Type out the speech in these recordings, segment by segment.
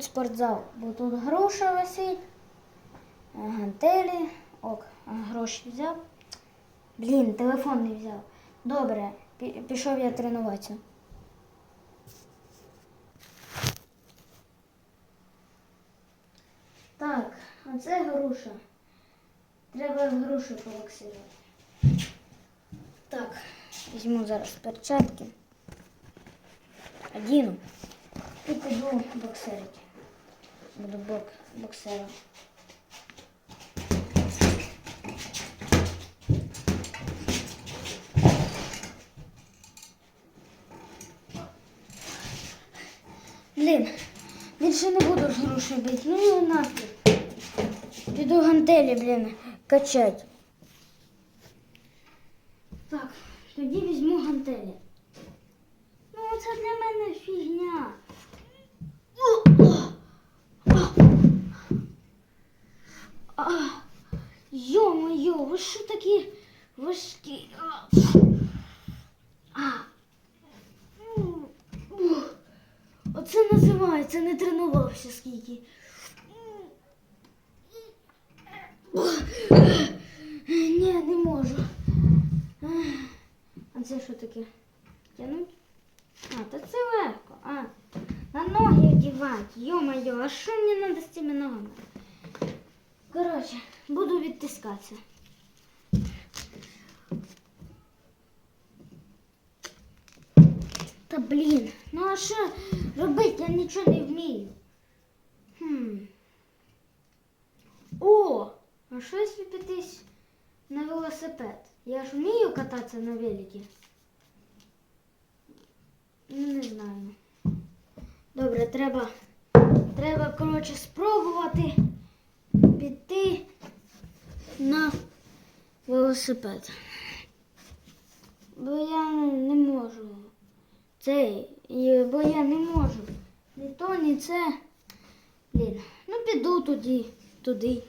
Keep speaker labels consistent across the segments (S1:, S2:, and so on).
S1: тут спортзал, бо тут груша висить, е, гантелі, ок, а, гроші взяв. Блін, телефон не взяв. Добре, пішов я тренуватися. Так, а це груша. Треба грушу побоксувати. Так, візьму зараз перчатки. Одіну. І піду боксерити. Буду бок, боксером. Блін, більше не буду груші бити. Ну нафіг. Піду гантелі, блін, качать. Так, тоді візьму гантелі. Ну, це для мене фігня. А, Йо-моє, ви що такі важкі? А. Оце називається, не тренувався скільки. Ні, не можу. А це що таке? Тянуть? А, та це легко. А, на ноги одівати. Йо-моє, а що мені треба з цими ногами? Коротше. Та блін, ну а що робити? Я нічого не вмію. Хм. О! А що якщо пійтись на велосипед? Я ж вмію кататися на великі. Ну, Не знаю. Добре, треба. Треба, коротше, спробувати піти на велосипед. Бо я не можу. Це, бо я не можу. Ні то, ні це. Блін. Ну піду тоді, туди.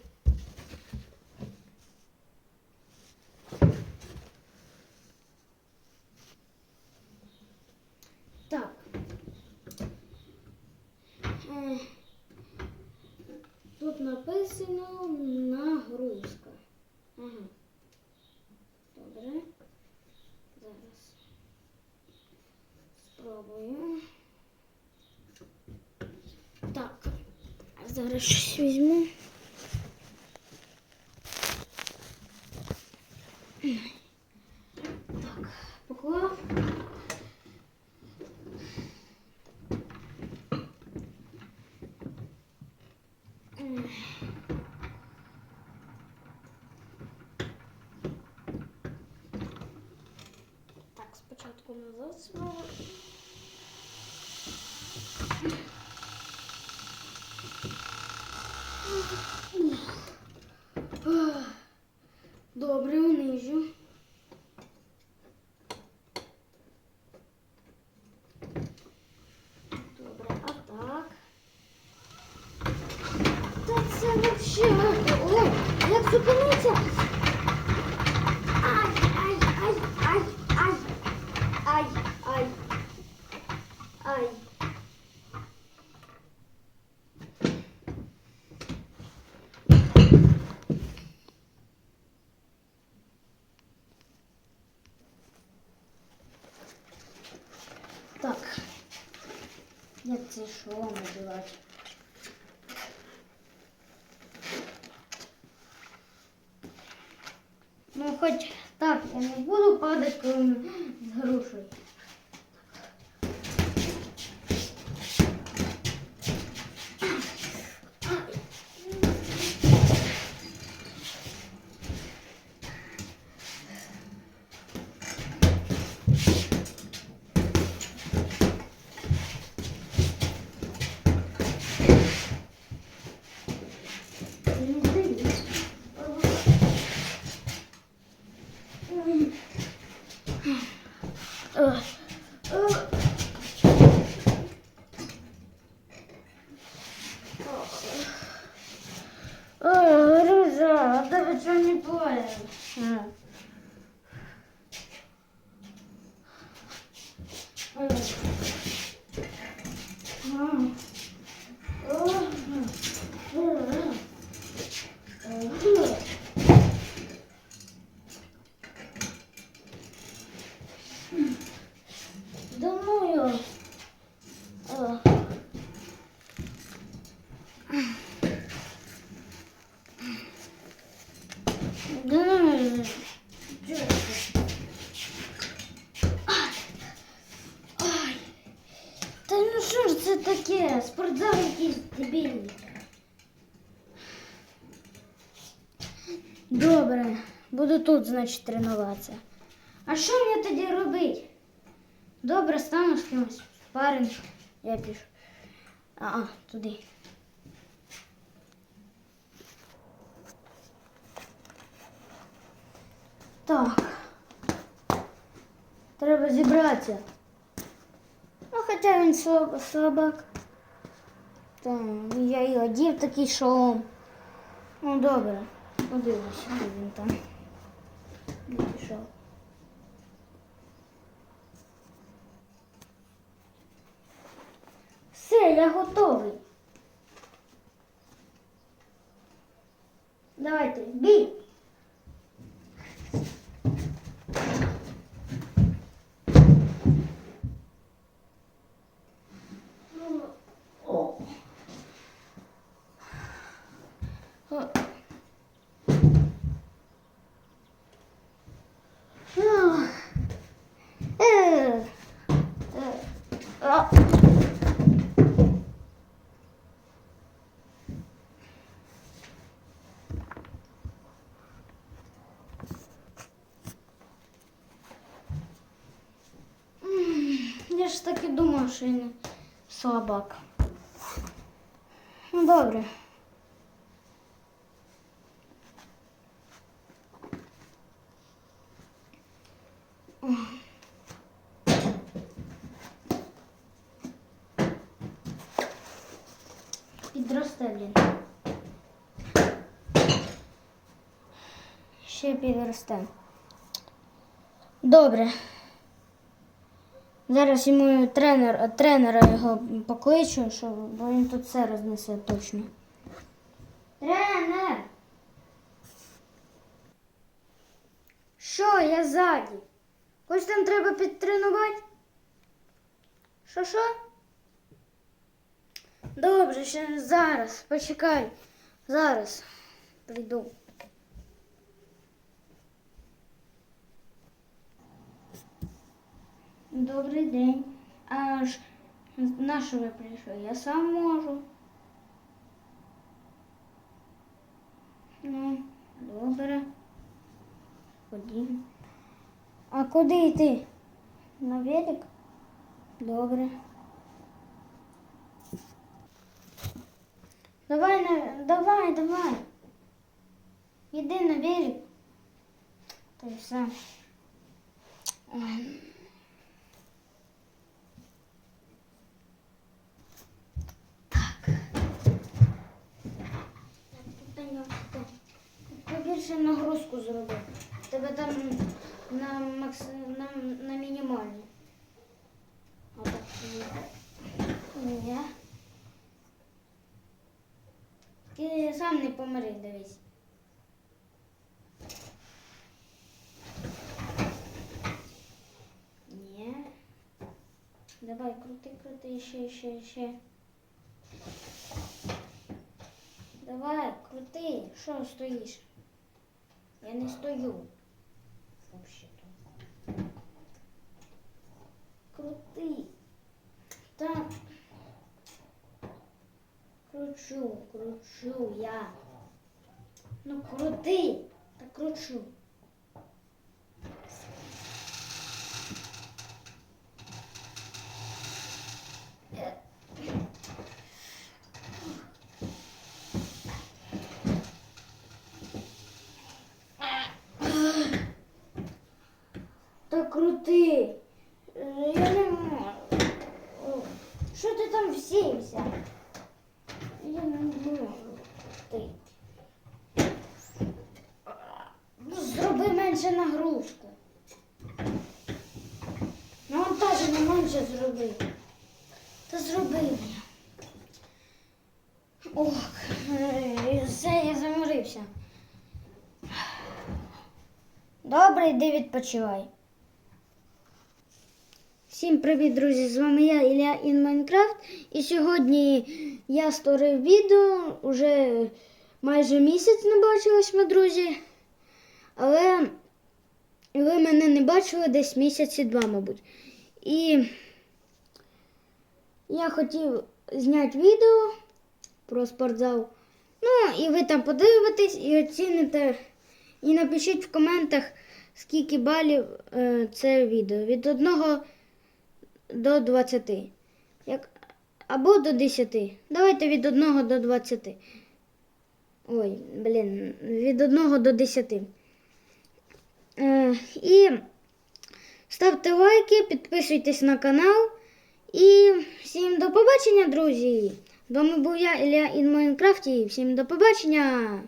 S1: Добре. Зараз. Спробую. Так. Зараз щось візьму. Como os outros, Як це шолом надівати? Ну, хоч так, я не буду падати, коли ми з Що ж це таке? Спортзал якийсь дебільний. Добре, буду тут, значить, тренуватися. А що мені тоді робити? Добре, стану з кимось. Парень, я пішу. А, туди. Так. Треба зібратися. Хоча він слабак. Там, я й одів такий шолом. Ну, добре. Подивлюся, де він там. Де пішов. Все, я готовий. Давайте, бій! ж так і думав, що він слабак. Ну, добре. Підросте, блін. Ще підросте. Добре. Зараз йому тренер, тренера його покличу, щоб, бо він тут все рознесе точно. Тренер! Що, я ззаді? Хоч там треба підтренувати? Що що? Добре, ще зараз, почекай. Зараз прийду. Добрий день. А ж на що? Я сам можу. Ну, добре. Ходім. А куди йти? На велик? Добре. Давай, на... давай, давай. Іди на. Та й все. Питання. Побільше нагрузку зроби. Тебе там на, макс... на, на мінімальні. Отак. Ні. Ти сам не помри, дивись. Ні. Давай, крути, крути, ще, ще, ще. Давай, крути. Що стоїш? Я не стою. Взагалі-то. Крути. Так. Кручу, кручу я. Ну крути. так кручу. Е. Та крути. Е, Я не можу. О, Що ти там всівся? Я не можу. Ну, Зроби менше нагрузку. Навантаження менше зроби. Та зроби. я. Ох, е, все, я заморився. Добре, йди відпочивай. Всім привіт, друзі! З вами я, Ілля Ін Майнкрафт. І сьогодні я створив відео. Уже майже місяць не бачились ми, друзі. Але ви мене не бачили десь місяці два, мабуть. І я хотів зняти відео про спортзал. Ну, і ви там подивитесь і оціните, І напишіть в коментах, скільки балів е, це відео. Від 1 до 20. Як... Або до 10. Давайте від 1 до 20. Ой, блін, від 1 до 10. Е, і ставте лайки, підписуйтесь на канал. І всім до побачення, друзі! З вами був я, Ілля Ін Майнкрафті. Всім до побачення!